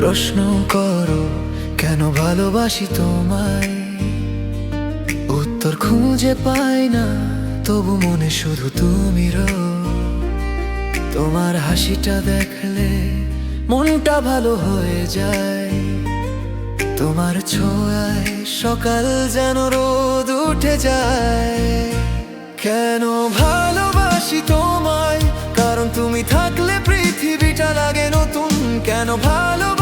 প্রশ্ন করো, কেন ভালোবাসি তোমায়? উত্তর খুঁজে পাই না, তবু মনে শুধু তুমি তোমার হাসিটা দেখলে মনটা ভালো হয়ে যায়। তোমার ছোঁয়ায় সকাল যেন রোদ উঠে যায়। কেন ভালোবাসি তোমায়? কারণ তুমি থাকলে পৃথিবীটা লাগে নতুন। কেন ভালোবাসি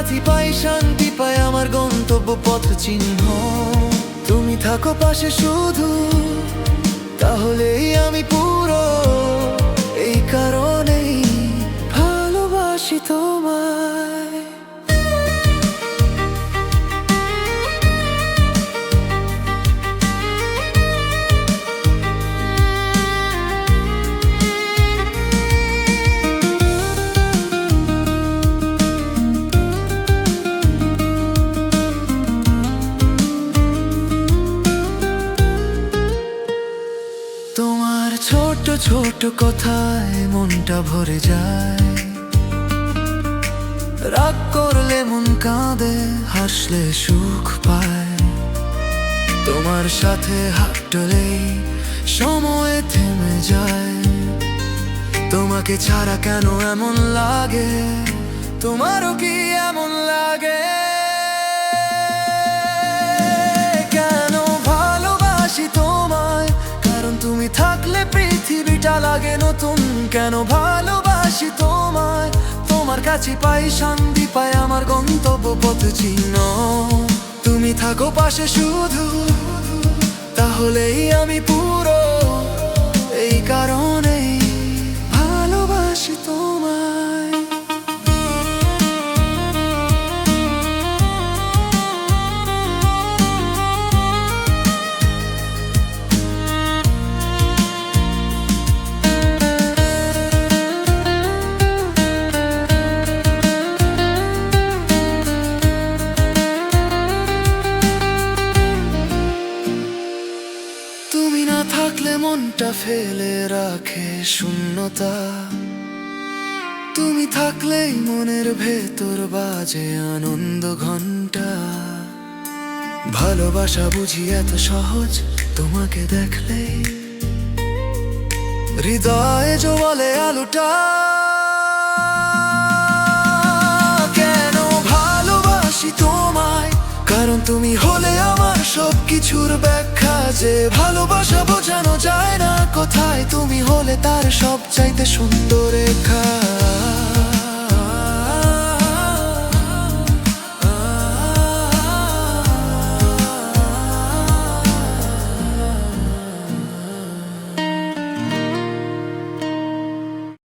তোমার পাই, শান্তি পাই, আমার গন্তব্য পথ চিহ্ন। তুমি থাকো পাশে শুধু, তাহলেই আমি পুরো। এই কারণেই ভালোবাসি তোমায়। ছোট কথায় মনটা ভরে যায়। রাগ করলে মন কাঁদে, হাসলে সুখ পায়। তোমার সাথে হাঁটলেই সময় থেমে যায়। তোমাকে ছাড়া কেন এমন লাগে? তোমারও কি এমন লাগে? কেন ভালোবাসি তোমায়? তোমার কাছে পাই শান্তি, পাই আমার গন্তব্য পথ চিহ্ন। তুমি থাকো পাশে শুধু, তাহলেই আমি পুরো। এই কারণেই না মনটা ফেলে রাখে শূন্যতা। তুমি থাকলেই মনের ভেতর বাজে আনন্দ ঘণ্টা। ভালোবাসা বুঝি এত সহজ, তোমাকে দেখলে হৃদয়ে বলে আলুটা। কেন ভালোবাসি তোমায়? কারণ তুমি হলে আমার সব কিছুর ব্যাখ্যা যে ভালোবাসা বোঝানো যায় না। কোথায় তুমি হলে তার সব চাইতে সুন্দর রেখা।